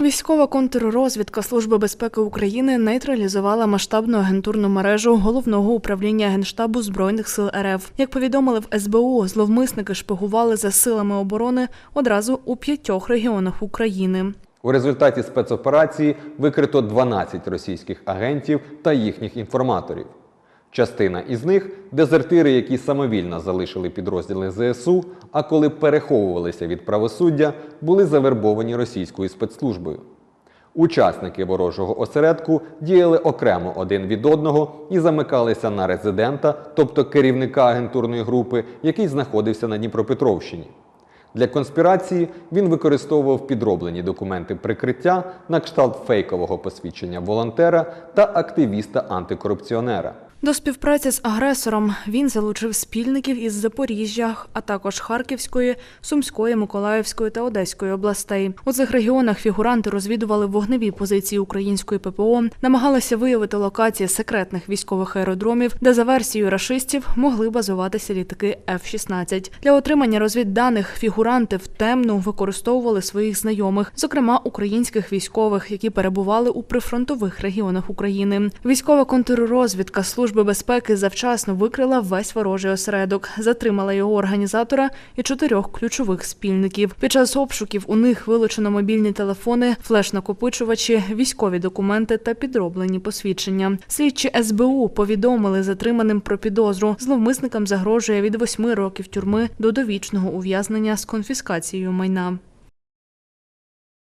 Військова контррозвідка Служби безпеки України нейтралізувала масштабну агентурну мережу головного управління генштабу збройних сил РФ. Як повідомили в СБУ, зловмисники шпигували за силами оборони одразу у п'ятьох регіонах України. У результаті спецоперації викрито 12 російських агентів та їхніх інформаторів. Частина із них дезертири, які самовільно залишили підрозділи ЗСУ, а коли переховувалися від правосуддя, були завербовані російською спецслужбою. Учасники ворожого осередку діяли окремо один від одного і замикалися на резидента, тобто керівника агентурної групи, який знаходився на Дніпропетровщині. Для конспірації він використовував підроблені документи прикриття на кшталт фейкового посвідчення волонтера та активіста-антикорупціонера. До співпраці з агресором він залучив спільників із Запоріжжя, а також Харківської, Сумської, Миколаївської та Одеської областей. У цих регіонах фігуранти розвідували вогневі позиції української ППО, намагалися виявити локації секретних військових аеродромів, де за версією рашистів могли базуватися літаки F-16. Для отримання розвідданих фігуранти в темну використовували своїх знайомих, зокрема українських військових, які перебували у прифронтових регіонах України. Військова контррозвідка Служби безпеки завчасно викрила весь ворожий осередок, затримала його організатора і чотирьох ключових спільників. Під час обшуків у них вилучено мобільні телефони, флеш-накопичувачі, військові документи та підроблені посвідчення. Слідчі СБУ повідомили затриманим про підозру. Зловмисникам загрожує від восьми років тюрми до довічного ув'язнення з конфіскацією майна.